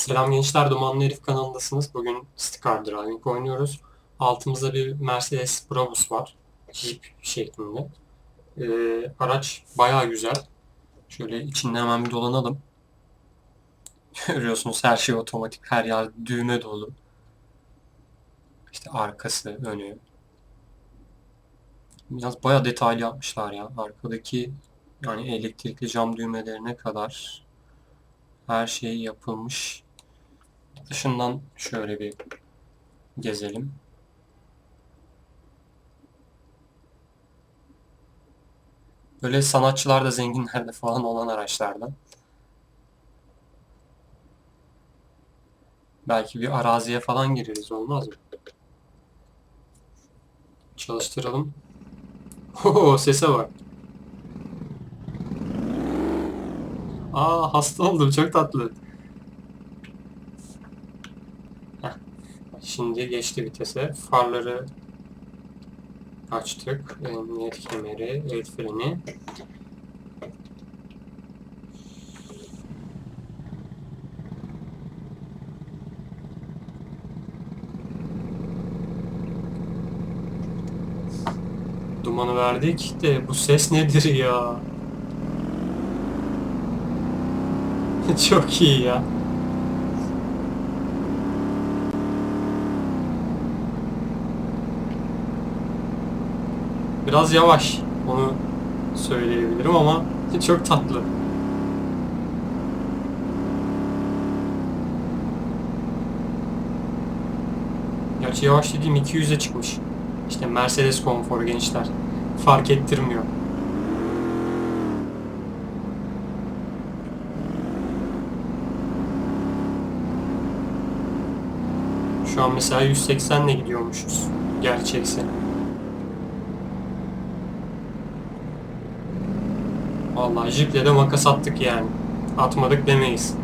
Selam gençler, Dumanlı Herif kanalındasınız. Bugün Sticker Driving oynuyoruz. Altımızda bir Mercedes Brabus var. Jeep şeklinde. Ee, araç bayağı güzel. Şöyle içinde hemen bir dolanalım. Görüyorsunuz her şey otomatik, her yer düğme dolu. İşte arkası, önü. Biraz bayağı detaylı yapmışlar ya. Arkadaki yani elektrikli cam düğmelerine kadar her şey yapılmış. Dışından şöyle bir gezelim. Böyle sanatçılar da zenginlerde falan olan araçlardan. Belki bir araziye falan gireriz olmaz mı? Çalıştıralım. Oo sese bak. Aa hasta oldum çok tatlı. Heh. Şimdi geçti vitese. Farları açtık. Emniyet kemeri, el freni. Dumanı verdik de bu ses nedir ya? Çok iyi ya. Biraz yavaş onu söyleyebilirim ama çok tatlı. Gerçi yavaş dediğim 200'e çıkmış. İşte Mercedes konforu gençler. Fark ettirmiyor. Şu an mesela 180 ile gidiyormuşuz. Gerçekse. Vallahi jiple de makas attık yani. Atmadık demeyiz.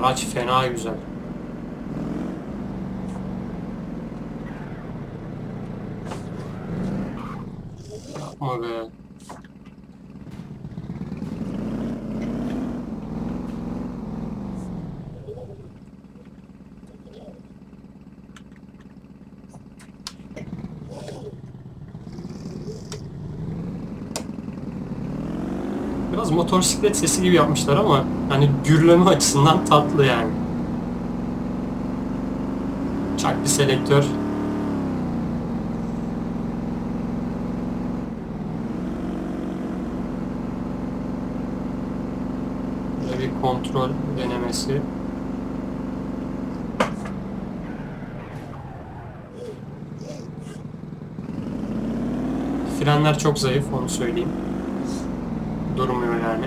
Araç fena güzel. Yapma be. Biraz motosiklet sesi gibi yapmışlar ama hani gürleme açısından tatlı yani. Çak bir selektör. Böyle bir kontrol denemesi. Frenler çok zayıf onu söyleyeyim durmuyor yani.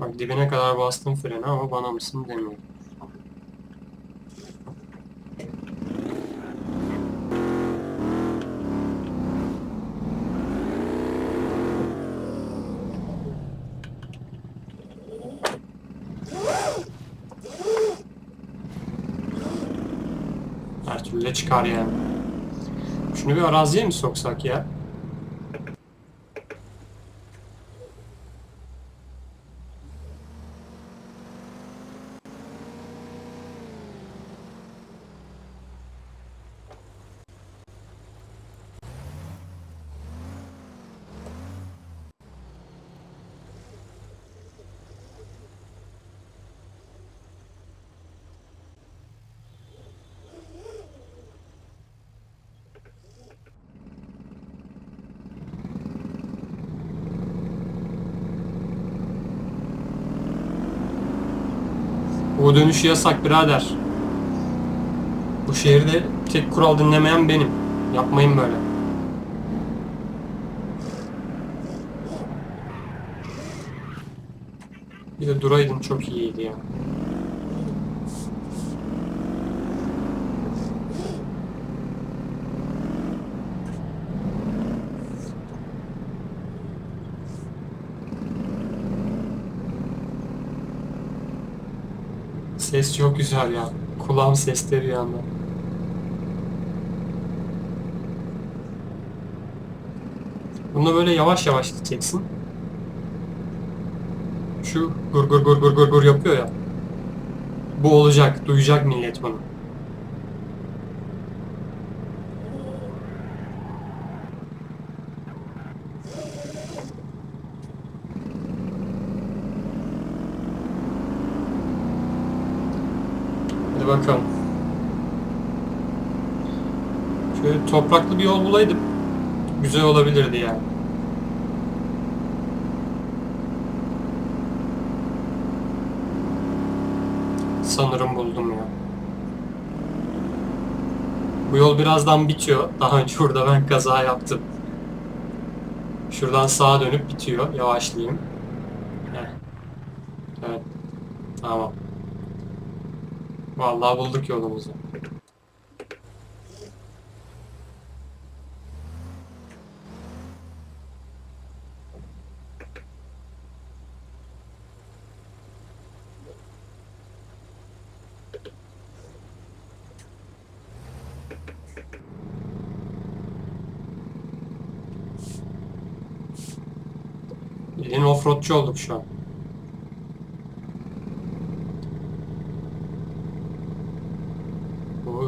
Bak dibine kadar bastım freni ama bana mısın demiyor. Her türlü çıkar yani. Şunu bir araziye mi soksak ya? O dönüşü yasak birader. Bu şehirde tek kural dinlemeyen benim. Yapmayın böyle. Bir de duraydın çok iyiydi ya. Ses çok güzel ya. Kulağım sesleri bir yandan. Bunu böyle yavaş yavaş gideceksin. Şu gur gur gur gur gur gur yapıyor ya. Bu olacak. Duyacak millet bunu. Bakalım. Şöyle topraklı bir yol bulaydım. Güzel olabilirdi yani. Sanırım buldum ya. Bu yol birazdan bitiyor. Daha önce burada ben kaza yaptım. Şuradan sağa dönüp bitiyor. Yavaşlayayım. Evet. Tamam. Vallahi bulduk yolumuzu. Bildiğin offroadçu olduk şu an.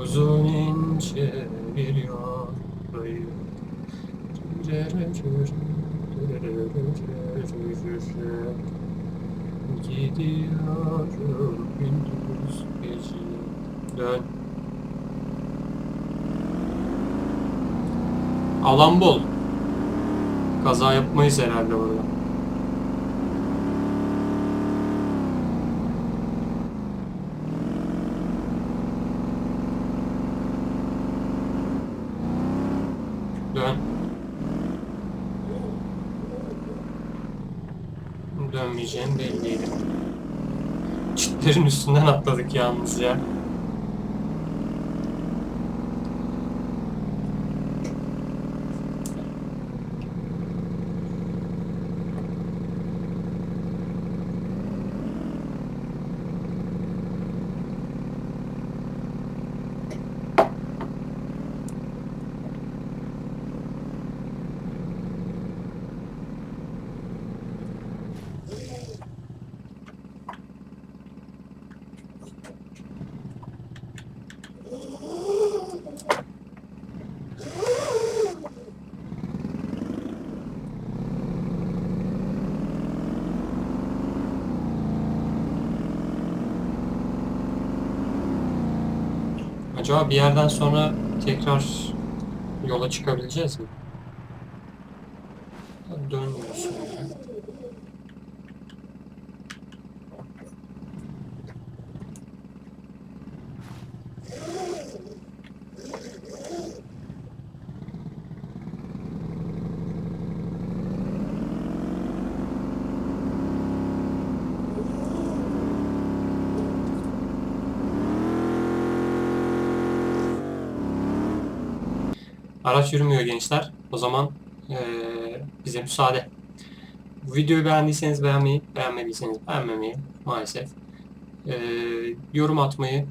Uzun ince bir yoldayım. Gidiyorum gündüz gece. Dön. Alan bol. Kaza yapmayız herhalde burada. Dön. Dönmeyeceğim belliydi. Çitlerin üstünden atladık yalnız ya. Acaba bir yerden sonra tekrar yola çıkabileceğiz mi? Dönmüyorsun Araç yürümüyor gençler. O zaman eee, bize müsaade. Bu videoyu beğendiyseniz beğenmeyi, beğenmediyseniz beğenmemeyi maalesef. Eee, yorum atmayı,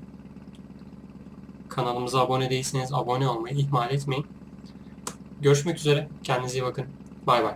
kanalımıza abone değilseniz abone olmayı ihmal etmeyin. Görüşmek üzere. Kendinize iyi bakın. Bay bay.